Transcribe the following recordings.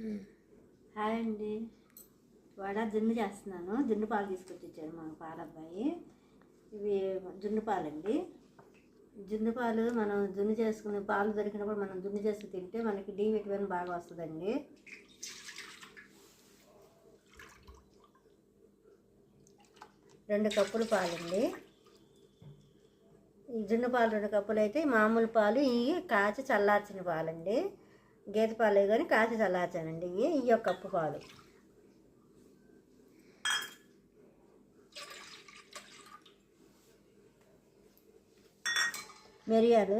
Hi అండి. వడ జున్ను చేస్తున్నాను. జున్ను పాలు తీసుకొచ్చి మా పాలబ్బాయి. ఇవి జున్ను పాలండి. జున్ను పాలు మనం జున్ను చేసుకుని పాలు దొరికినప్పుడు మనం జున్ను చేసి తింటే మనకి డి విటమిన్ బాగా వస్తుందండి. రెండు కప్పులు పాలండి. ఈ జున్ను పాలు రెండు కప్పులు అయితే మామూలు పాలు. ఇవి కాచి చల్లార్చిన పాలండి. గేదె పాలు కానీ కాసి చల్లార్చానండి. ఇవి ఇవి ఒక కప్పు పాలు. మిరియాలు.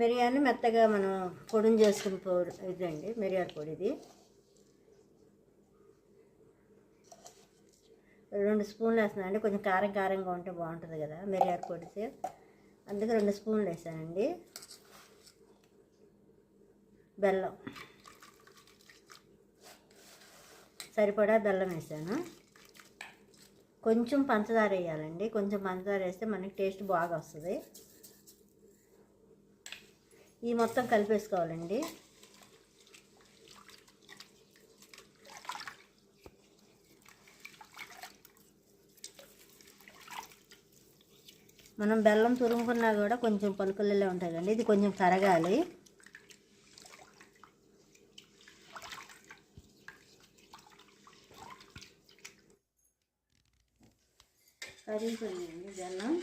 మిరియాలు మెత్తగా మనం పొడిని చేసుకుని పొడి ఇదండి మిరియాల పొడి ఇది. రెండు స్పూన్లు వేస్తున్నానండి కొంచెం కారం కారంగా ఉంటే బాగుంటుంది కదా మిరియాల పొడితే అందుకే రెండు స్పూన్లు వేసానండి. బెల్లం. సరిపడా బెల్లం వేసాను. కొంచెం పంచదార వేయాలండి. కొంచెం పంచదార వేస్తే మనకి టేస్ట్ బాగా వస్తుంది. ఈ మొత్తం కలిపేసుకోవాలండి. మనం బెల్లం తురుముకున్నా కూడా కొంచెం పలుకులలో ఉంటాయి కండి ఇది కొంచెం కరగాలి. కరిగిపోయిందండి బెల్లం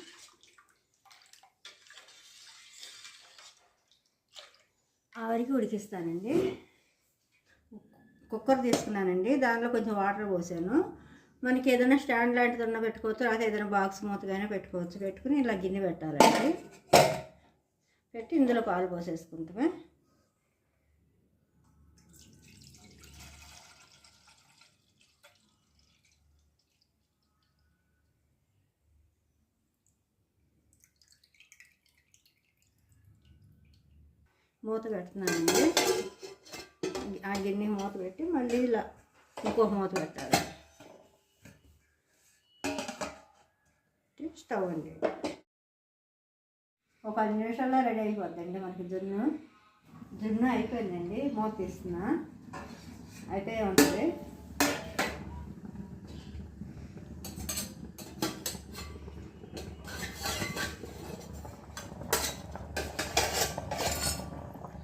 ఆవిరికి ఉడికిస్తానండి. కుక్కర్ తీసుకున్నానండి. దానిలో కొంచెం వాటర్ పోసాను. మనకి ఏదైనా స్టాండ్ లాంటిది ఉన్న పెట్టుకోవచ్చు లేకపోతే ఏదైనా బాక్స్ మూతగానే పెట్టుకోవచ్చు. పెట్టుకుని ఇలా గిన్నె పెట్టాలండి. పెట్టి ఇందులో పాలు పోసేసుకుంటామే. మూత పెడుతున్నానండి. ఆ గిన్నె మూత పెట్టి మళ్ళీ ఇలా ఇంకో మూత పెట్టాలి. స్టవ్ అండి. ఒక పది నిమిషాల్లో రెడీ అయిపోద్దండి మనకి జున్ను. జున్ను అయిపోయిందండి. మూత తీస్తున్నా. అయిపోయి ఉంటుంది.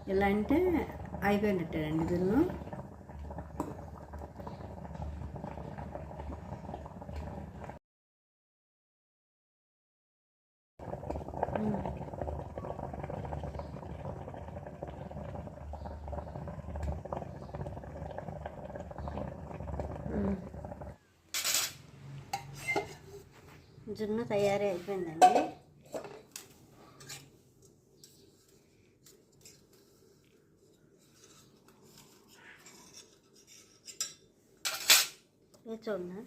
ఇలా అంటే అయిపోయినట్టేనండి జున్ను జున్ను తయారీ అయిపోయిందండి Betonlar.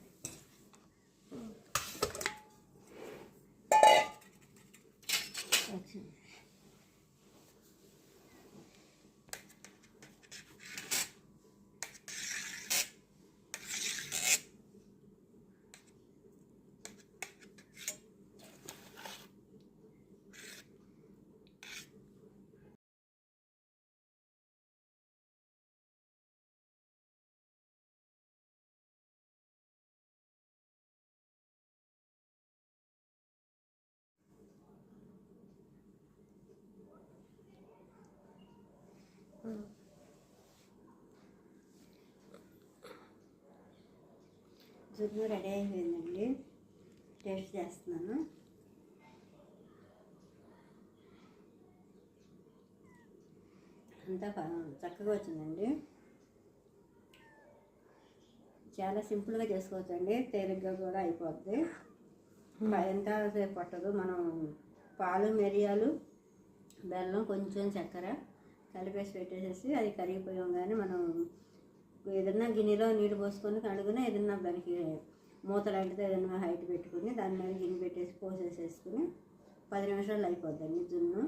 Bakın. జున్ను రెడీ అయిపోయిందండి. టేస్ట్ చేస్తున్నాను. అంతా చక్కగా వచ్చిందండి. చాలా సింపుల్గా చేసుకోవచ్చండి. తేలిగ్గా కూడా అయిపోద్ది. ఎంత సేపు పట్టదు. మనం పాలు మిరియాలు బెల్లం కొంచెం చక్కెర కలిపేసి పెట్టేసేసి అది కరిగిపోయాం కానీ మనం ఏదన్నా గిన్నెలో నీళ్ళు పోసుకొని కడుగున ఏదన్నా దానికి మూత లాంటిది ఏదన్నా హైట్ పెట్టుకుని దాని మీద గిన్నె పెట్టేసి పోసేసేసుకుని పది నిమిషాలు అయిపోద్దండి జున్ను